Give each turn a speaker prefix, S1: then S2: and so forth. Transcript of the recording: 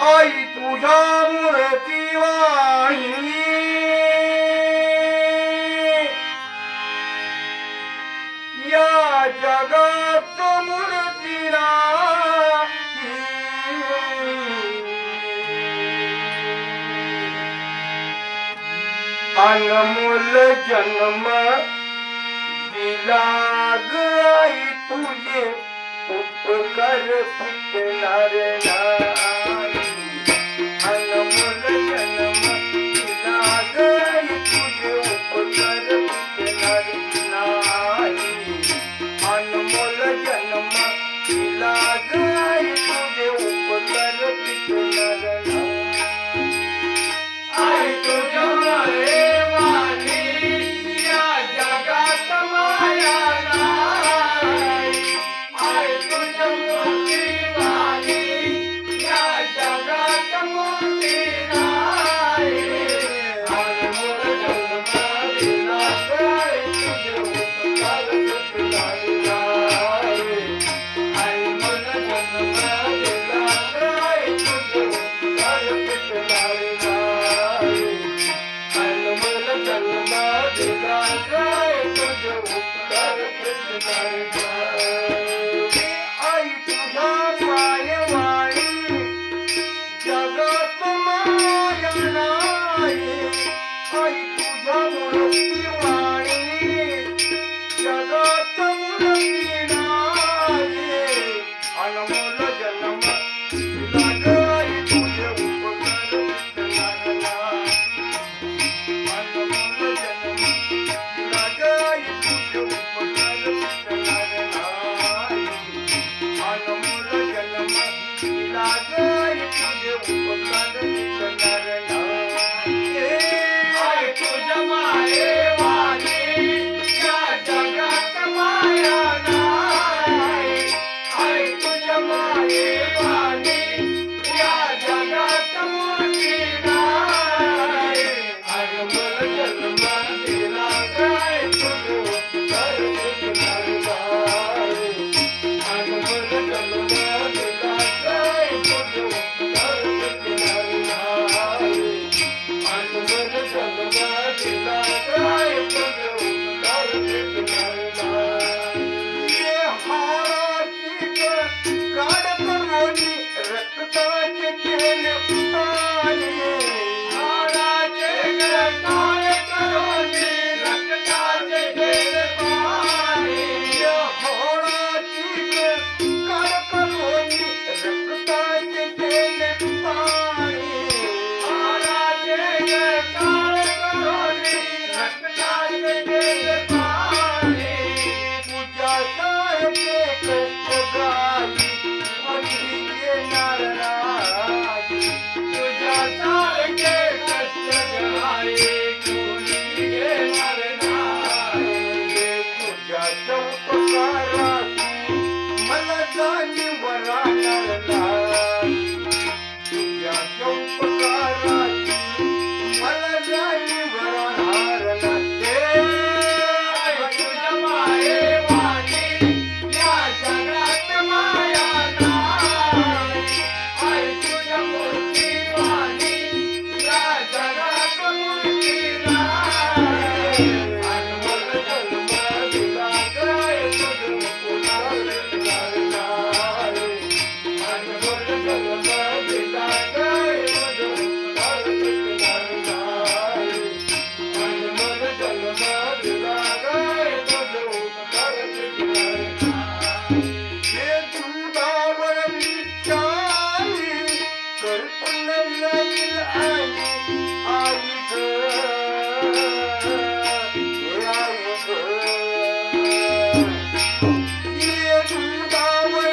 S1: आई तुझ्या मूर्ती वाहिनी. या जगात मूर्तीला अनमोल जन्म दिला गाई तुझे उपकर पिकणार ना Power.